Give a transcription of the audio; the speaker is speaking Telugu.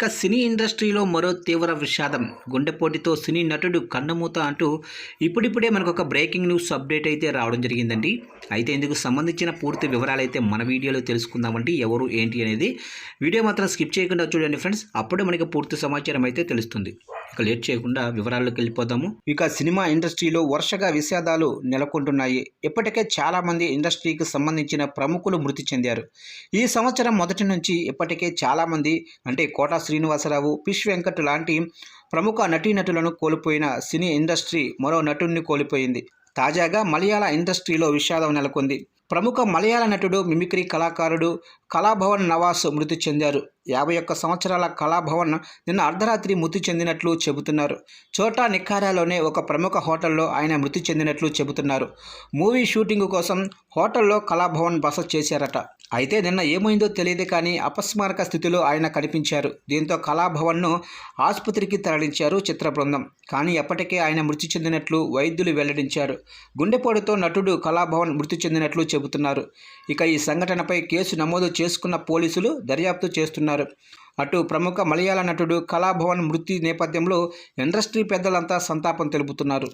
ఇక సినీ ఇండస్ట్రీలో మరో తీవ్ర విషాదం. గుండెపోటీతో సినీ నటుడు కన్నమూత అంటూ ఇప్పుడిప్పుడే మనకు ఒక బ్రేకింగ్ న్యూస్ అప్డేట్ అయితే రావడం జరిగిందండి. అయితే ఇందుకు సంబంధించిన పూర్తి వివరాలు అయితే మన వీడియోలో తెలుసుకుందామండి. ఎవరు ఏంటి అనేది వీడియో మాత్రం స్కిప్ చేయకుండా చూడండి ఫ్రెండ్స్. అప్పుడే మనకి పూర్తి సమాచారం అయితే తెలుస్తుంది. ఇక లేట్ చేయకుండా వివరాల్లోకి వెళ్ళిపోదాము. ఇక సినిమా ఇండస్ట్రీలో వరుసగా విషాదాలు నెలకొంటున్నాయి. ఇప్పటికే చాలామంది ఇండస్ట్రీకి సంబంధించిన ప్రముఖులు మృతి చెందారు. ఈ సంవత్సరం మొదటి నుంచి ఇప్పటికే చాలామంది అంటే కోటా శ్రీనివాసరావు పిష్ వెంకట్ లాంటి ప్రముఖ నటీనటులను కోల్పోయిన సినీ ఇండస్ట్రీ మరో నటుడిని కోల్పోయింది. తాజాగా మలయాళ ఇండస్ట్రీలో విషాదం నెలకొంది. ప్రముఖ మలయాళ నటుడు మిమిక్రీ కళాకారుడు కళాభవన్ నవాస్ మృతి చెందారు. యాభై ఒక్క సంవత్సరాల కళాభవన్ నిన్న అర్ధరాత్రి మృతి చెందినట్లు చెబుతున్నారు. చోటా నిక్కారాలోనే ఒక ప్రముఖ హోటల్లో ఆయన మృతి చెందినట్లు చెబుతున్నారు. మూవీ షూటింగ్ కోసం హోటల్లో కళాభవన్ బస చేశారట. అయితే నిన్న ఏమైందో తెలియదు కానీ అపస్మారక స్థితిలో ఆయన కనిపించారు. దీంతో కళాభవన్ను ఆసుపత్రికి తరలించారు చిత్ర బృందం. కానీ ఎప్పటికే ఆయన మృతి చెందినట్లు వైద్యులు వెల్లడించారు. గుండెపోటుతో నటుడు కళాభవన్ మృతి చెందినట్లు చెబుతున్నారు. ఇక ఈ సంఘటనపై కేసు నమోదు చేసుకున్న పోలీసులు దర్యాప్తు చేస్తున్నారు. అటు ప్రముఖ మలయాళ నటుడు కళాభవన్ మృతి నేపథ్యంలో ఇండస్ట్రీ పెద్దలంతా సంతాపం తెలుపుతున్నారు.